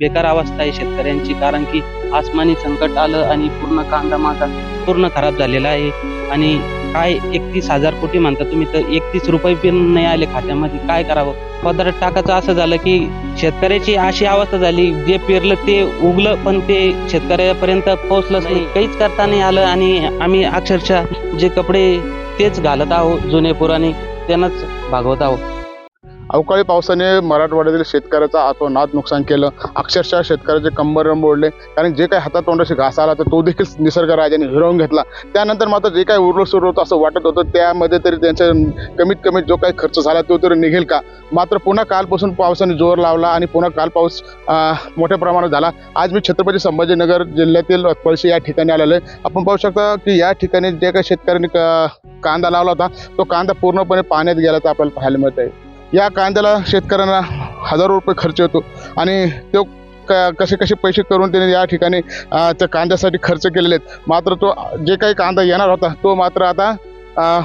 बेकार अवस्था आहे शेतकऱ्यांची कारण की आसमानी संकट आलं आणि पूर्ण कांदा माझा पूर्ण खराब झालेला आहे. आणि काय एकतीस हजार कोटी म्हणता तुम्ही तर एकतीस रुपये पण नाही आले खात्यामध्ये. काय करावं? पदरात टाकायचं असं झालं की शेतकऱ्याची अशी अवस्था झाली जे पेरलं ते उगलं पण ते शेतकऱ्यापर्यंत पोहोचलंच नाही. काहीच करता नाही आलं आणि आम्ही अक्षरशः जे कपडे तेच घालत आहोत जुने पुराणे त्यांनाच भागवत आहोत अवकाळी पावसाने मराठवाड्यातील शेतकऱ्याचा आतोनात नुकसान केलं. अक्षरशः शेतकऱ्याचे कंबर मोडले कारण जे काही हातातोंडाशी घास आला तर तो देखील निसर्गराजाने हिरवून घेतला. त्यानंतर मात्र जे काही उरलं सुरू होतं असं वाटत होतं त्यामध्ये तरी त्यांच्या कमीत कमी जो काही खर्च झाला तो तरी निघेल का? मात्र पुन्हा कालपासून पावसाने जोर लावला आणि पुन्हा काल पाऊस मोठ्या प्रमाणात झाला. आज मी छत्रपती संभाजीनगर जिल्ह्यातील पळशी या ठिकाणी आलेलो आहे. आपण पाहू शकता की या ठिकाणी जे काही शेतकऱ्यांनी कांदा लावला होता तो कांदा पूर्णपणे पाण्यात गेल्याचं आपल्याला पाहायला मिळत आहे या कांद्याला शेतकऱ्यांना हजारो रुपये खर्च येतो आणि तो क कसे कसे पैसे करून त्याने या ठिकाणी त्या कांद्यासाठी खर्च केलेले आहेत. मात्र तो जे काही कांदा येणार होता तो मात्र आता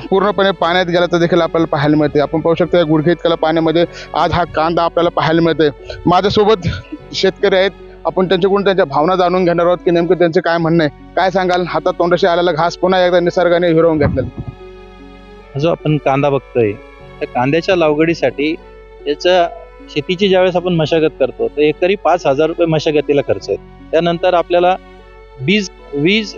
पूर्णपणे पाण्यात गेल्याचं देखील आपल्याला पाहायला मिळते. आपण पाहू शकतो या गुडघे इतक्याला पाण्यामध्ये आज हा कांदा आपल्याला पाहायला मिळते माझ्यासोबत शेतकरी आहेत. आपण त्यांच्याकडून त्यांच्या भावना जाणून घेणार आहोत की नेमकं त्यांचं काय म्हणणं आहे. काय सांगाल? हातात तोंडाशी आलेला घास पुन्हा एकदा निसर्गाने हिरवून घेतलेला जो आपण कांदा बघतोय तर कांद्याच्या लागवडीसाठी त्याच्या शेतीची ज्यावेळेस आपण मशागत करतो तर एकरी पाच हजार रुपये मशागतीला खर्च आहे त्यानंतर आपल्याला बीज वीज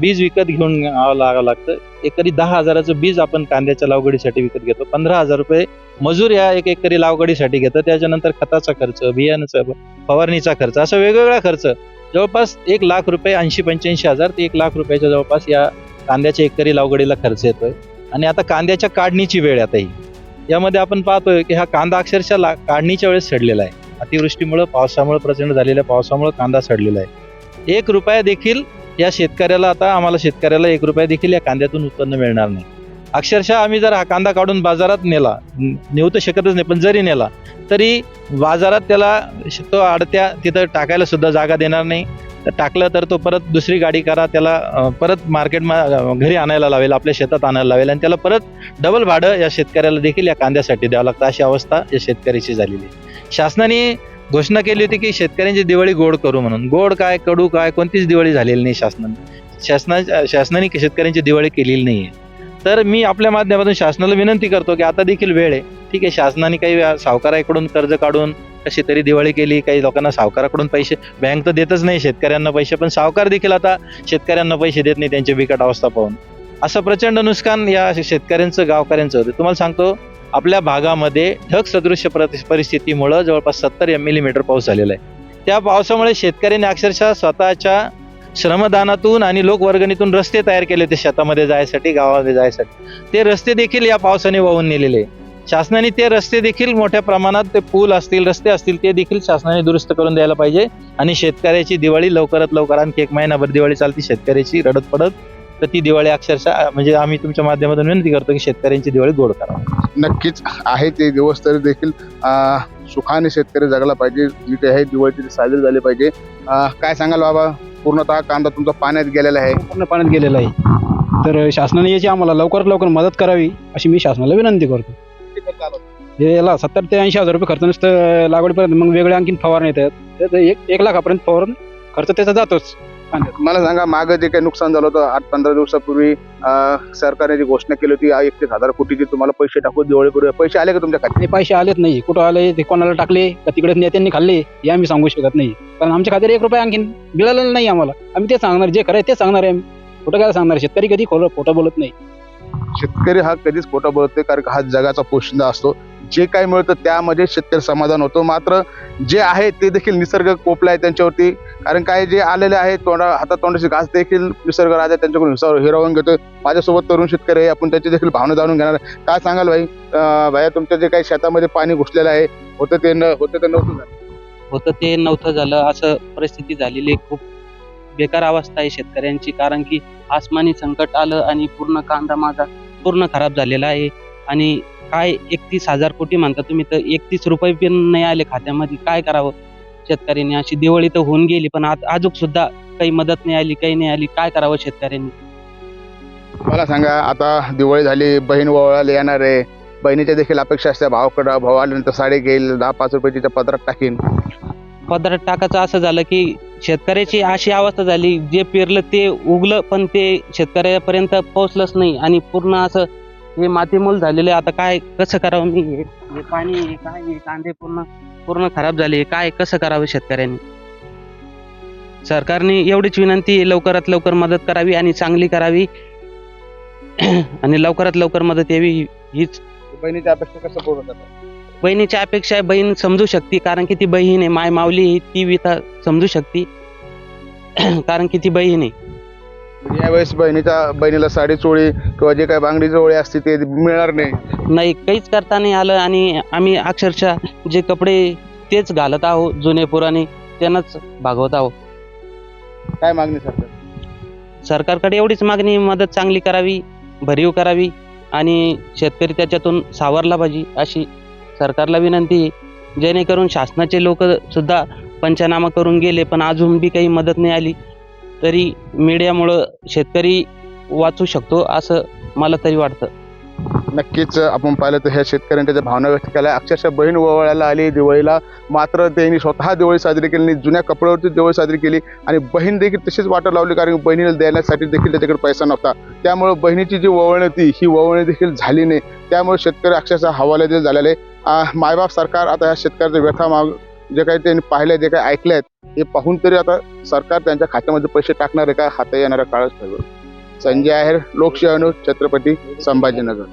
बीज विकत घेऊन लागावं लागतं. एकरी दहा हजाराचं बीज आपण कांद्याच्या लागवडीसाठी विकत घेतो. पंधरा हजार रुपये मजूर या एक एकरी लावगडीसाठी घेतो त्याच्यानंतर खताचा खर्च बियाण्याचा फवारणीचा खर्च असा वेगवेगळा खर्च. जवळपास एक लाख रुपये ऐंशी पंच्याऐंशी हजार ते एक लाख रुपयाच्या जवळपास या कांद्याच्या एकरी लावगडीला खर्च येतोय. आणि आता कांद्याच्या काढणीची वेळ आहे आता ही. यामध्ये आपण पाहतोय की हा कांदा अक्षरशः ला काढणीच्या वेळेस सडलेला आहे. अतिवृष्टीमुळे पावसामुळे प्रचंड झालेल्या पावसामुळे कांदा सडलेला आहे. एक रुपया देखील या शेतकऱ्याला आता आम्हाला शेतकऱ्याला एक रुपया देखील या कांद्यातून उत्पन्न मिळणार नाही. अक्षरशः आम्ही जर हा कांदा काढून बाजारात नेला नेऊ तर शकतच नाही पण जरी नेला तरी बाजारात त्याला तो आडत्या तिथं टाकायला सुद्धा जागा देणार नाही. तर टाकलं तर तो परत दुसरी गाडी करा त्याला परत मार्केट घरी आणायला लावेल आपल्या शेतात आणायला लावेल आणि त्याला परत डबल भाडं या शेतकऱ्याला देखील या कांद्यासाठी द्यावं लागतं अशी अवस्था या शेतकऱ्याची झालेली आहे. शासनाने घोषणा केली होती की शेतकऱ्यांची दिवाळी गोड करू म्हणून. गोड काय कडू काय कोणतीच दिवाळी झालेली नाही शासनाने. शासना शासनाने शेतकऱ्यांची दिवाळी केलेली नाही आहे तर मी आपल्या माध्यमातून शासनाला विनंती करतो की आता देखील वेळ आहे. ठीक आहे शासनाने काही सावकाराकडून कर्ज काढून कशी तरी दिवाळी केली काही लोकांना सावकाराकडून पैसे बँक तर देतच नाही शेतकऱ्यांना पैसे पण सावकार देखील आता शेतकऱ्यांना पैसे देत नाही त्यांची बिकट अवस्था पाहून. असं प्रचंड नुकसान या शेतकऱ्यांचं गावकऱ्यांचं होतं. तुम्हाला सांगतो आपल्या भागामध्ये ढग सदृश्य परिस्थितीमुळं जवळपास सत्तर मिलीमीटर पाऊस झालेला आहे. त्या पावसामुळे शेतकऱ्यांनी अक्षरशः स्वतःच्या श्रमदानातून आणि लोकवर्गणीतून रस्ते तयार केले होते शेतामध्ये जायसाठी गावामध्ये जायसाठी. ते रस्ते देखील या पावसाने वाहून नेलेले. आहे. शासनाने ते रस्ते देखील मोठ्या प्रमाणात ते पूल असतील रस्ते असतील ते देखील शासनाने दुरुस्त करून द्यायला पाहिजे. आणि शेतकऱ्याची दिवाळी लवकरात लवकर आणखी एक महिनाभर दिवाळी चालती शेतकऱ्याची रडत पडत तर ती दिवाळी अक्षरशः म्हणजे आम्ही तुमच्या माध्यमातून विनंती करतो की शेतकऱ्यांची दिवाळी गोड करा. नक्कीच आहे ते दिवस तरी देखील सुखाने शेतकरी जगला पाहिजे. जी काही आहे दिवाळीची ती साजरी झाली पाहिजे. काय सांगाल बाबा? पूर्णतः कांदा तुमचा पाण्यात गेलेला आहे. पूर्ण पाण्यात गेलेलं आहे. तर शासनाने याची आम्हाला लवकरात लवकर मदत करावी अशी मी शासनाला विनंती करतो. हे याला सत्तर ते ऐंशी हजार रुपये खर्च नसतं लागवडीपर्यंत मग वेगळे आणखीन फवारणी येतात. एक एक लाखापर्यंत फवारून खर्च त्याचा जातोच. मला सांगा मागं जे काही नुकसान झालं होतं आठ पंधरा दिवसापूर्वी सरकारने जी घोषणा केली होती एकतीस हजार कोटीची तुम्हाला पैसे टाकून दिवाळी करूया. पैसे आले का तुमच्या खात्यात? पैसे आलेत नाही. कुठं आले ते कोणाला टाकले का तिकडे नेत्यांनी खाल्ले हे आम्ही सांगू शकत नाही. कारण आमच्या खात्यात एक रुपये आणखीन मिळालेलं नाही आम्हाला. आम्ही ते सांगणार जे खरं आहे ते सांगणार आहे आम्ही. कुठं काय सांगणार? शेतकरी कधी खोटं खोटं बोलत नाही. शेतकरी हा कधीच खोटा बोलतोय कारण का हा जगाचा पोशिंदा असतो. जे काय मिळतं त्यामध्ये शेतकरी समाधान होतो. मात्र जे आहे ते देखील निसर्ग कोपला आहे त्यांच्यावरती. कारण काय जे आलेले आहेत तोंडा हातात तोंडाची घास देखील निसर्ग राजा त्यांच्याकडून हिरावून घेतोय. माझ्यासोबत तरुण शेतकरी आहे आपण त्याची देखील भावना जाणून घेणार काय सांगाल भाई? भाया तुमच्या जे काही शेतामध्ये पाणी घुसलेलं आहे होतं ते न होतं ते नव्हतं झालं. होतं ते नव्हतं झालं. असं परिस्थिती झालेली आहे. खूप बेकार अवस्था आहे शेतकऱ्यांची. कारण की आसमानी संकट आलं आणि पूर्ण कांदा माझा पूर्ण खराब झालेला आहे. आणि काय एकतीस हजार कोटी म्हणता तुम्ही तर एकतीस रुपये पण नाही आले खात्यामध्ये. काय करावं? शेतकऱ्यांनी अशी दिवाळी तर होऊन गेली पण अजून सुद्धा काही मदत नाही आली काही नाही आली. काय करावं शेतकऱ्यांनी? मला सांगा आता दिवाळी झाली बहीण ओवाळायला येणार आहे. बहिणीच्या देखील अपेक्षा असते भावाकडं भाऊ आल्यानंतर साडी घेईल दहा पाच रुपये तिच्या पदरात टाकीन. पदार्थ टाकायचं असं झालं की शेतकऱ्याची अशी अवस्था झाली जे पेरलं ते उगलं पण ते शेतकऱ्यापर्यंत पोहोचलंच नाही. आणि पूर्ण असं हे मातीमूल झालेलं आहे. आता काय कसं करावं मी? हे हे पाणी हे काय हे कांदे पूर्ण पूर्ण खराब झाले काय कसं करावं शेतकऱ्यांनी? सरकारने एवढीच विनंती लवकरात लवकर मदत करावी आणि चांगली करावी. आणि लवकरात लवकर मदत यावी हीच बहिणीच्या अपेक्षा कसं पूर्ण करतात बहिणीची अपेक्षा आहे बहीण समजू शकते कारण की ती बहीण आहे. माय आहे ती विथा समजू शकते. कारण की ती बहीण आहे. यावेळेस बहिणीच्या बहिणीला साडी चोळी किंवा जे काही बांगडी चोळी असते ते मिळणार नाही. नाही काहीच करता नाही आलं आणि आम्ही अक्षरशः जे कपडे तेच घालत आहोत जुने पुराणे त्यांनाच भागवत आहोत. काय मागणी सरकार? सरकारकडे एवढीच मागणी मदत चांगली करावी भरीव करावी आणि शेतकरी त्याच्यातून सावरला पाहिजे अशी सरकारला विनंती आहे. जेणेकरून शासनाचे लोक सुद्धा पंचनामा करून गेले पण अजून बी काही मदत नाही आली. तरी मीडियामुळं शेतकरी वाचू शकतो असं मला तरी वाटतं. नक्कीच आपण पाहिलं तर ह्या शेतकऱ्यांच्या ज्या भावना व्यक्त केल्या. अक्षरशः बहीण ओवाळायला आली दिवाळीला. मात्र त्यांनी स्वतः दिवाळी साजरी केली नाही जुन्या कपड्यावरती दिवाळी साजरी केली. आणि बहीण देखील तशीच वाटा लावली कारण बहिणीला देण्यासाठी देखील त्याच्याकडे पैसा नव्हता. त्यामुळे बहिणीची जी वळण होती ही ओवळणी देखील झाली नाही. त्यामुळे शेतकरी अक्षरशः हवाला देखील झालेले. आहे मायबाप सरकार आता ह्या शेतकऱ्याचा व्यथा माग जे काही त्यांनी पाहिले जे काही ऐकले आहेत हे पाहून तरी आता सरकार त्यांच्या खात्यामध्ये पैसे टाकणार आहे का? हाता येणारा काळच ठरवेल संजय आहेर लोकशाही छत्रपती संभाजीनगर.